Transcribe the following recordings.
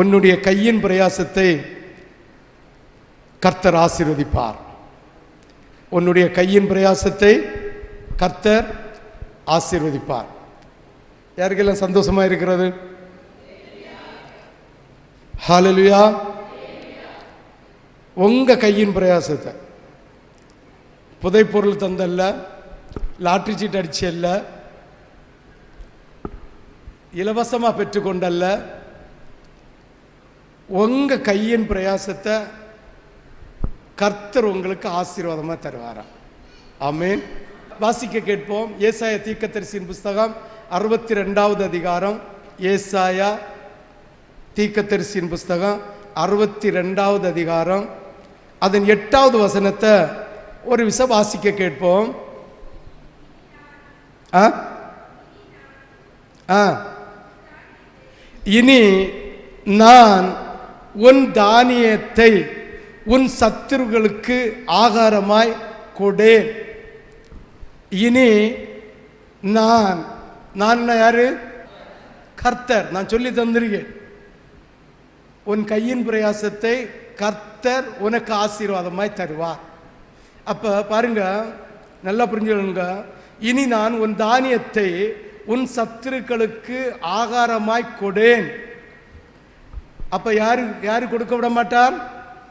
உன்னுடைய கையின் பிரயாசத்தை கர்த்தர் ஆசீர்வதிப்பார். உன்னுடைய கையின் பிரயாசத்தை கர்த்தர் ஆசீர்வதிப்பார். யாருக்கெல்லாம் சந்தோஷமா இருக்கிறது? ஹாலலுயா உங்க கையின் பிரயாசத்தை. புதைப்பொருள் தந்தல்ல லாட்ரி சீட் அடிச்சல்ல இலவசமாக பெற்றுக்கொண்டல்ல உங்கள் கையின் பிரயாசத்தை கர்த்தர் உங்களுக்கு ஆசீர்வாதமாக தருவாராம் ஆமீன். வாசிக்க கேட்போம். ஏசாயா தீக்கத்தரிசியின் புஸ்தகம் அறுபத்தி ரெண்டாவது அதிகாரம். ஏசாயா தீக்கத்தரிசியின் புஸ்தகம் அறுபத்தி ரெண்டாவது அதிகாரம். அதன் எட்டாவது வசனத்தை ஒரு விச வாசிக்க கேட்போம். ஆ? ஆ. இனி நான் உன் தானியத்தை உன் சத்துருக்களுக்கு ஆகாரமாய் கொடேன். இனி நான் நான் யாரு? கர்த்தர். நான் சொல்லி தந்திருக்கேன். உன் கையின் பிரயாசத்தை கர்த்தர் உனக்கு ஆசீர்வாதமாய் தருவார். அப்போ பாருங்க நல்லா புரிஞ்சுக்கணுங்க. இனி நான் உன் தானியத்தை உன் சத்துருக்களுக்கு ஆகாரமாய் கொடேன். அப்ப யாரு யாரு கொடுக்க விட மாட்டார்?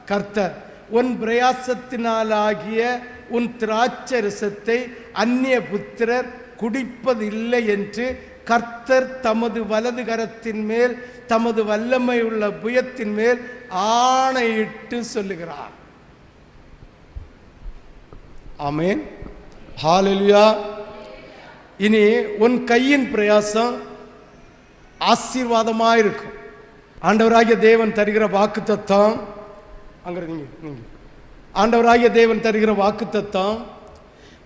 கர்த்தர். உன் பிரயாசத்தினாலாகிய உன் திராட்சரசத்தை அந்நிய புத்திரர் குடிப்பதில்லை என்று கர்த்தர் தமது வலது கரத்தின் மேல் தமது வல்லமை உள்ள புயத்தின் மேல் ஆணையிட்டு சொல்லுகிறார். ஆமேன். ஹalleluya இனி உன் கையின் பிரயாசம் ஆசீர்வாதமாக இருக்கும் ஆண்டவராகிய தேவன் தருகிற வாக்கு தத்தம் அங்கே நீங்க நீங்கள் ஆண்டவராகிய தேவன் தருகிற வாக்கு தத்தம்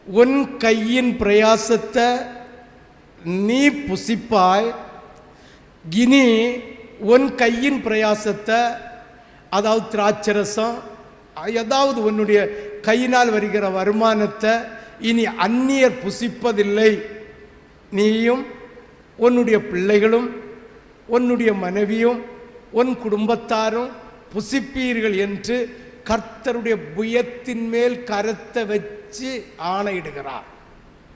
உன் கையின் பிரயாசத்தை நீ புசிப்பாய் இனி உன் கையின் பிரயாசத்தை அதாவது திராட்சரசம் ஏதாவது உன்னுடைய கையினால் வருகிற வருமானத்தை இனி அந்நியர் புசிப்பதில்லை. நீயும் உன்னுடைய பிள்ளைகளும் உன்னுடைய மனைவியும் உன் குடும்பத்தாரும் புசிப்பீர்கள் என்று கர்த்தருடைய புயத்தின் மேல் கரத்தை வச்சு ஆணையிடுகிறார்.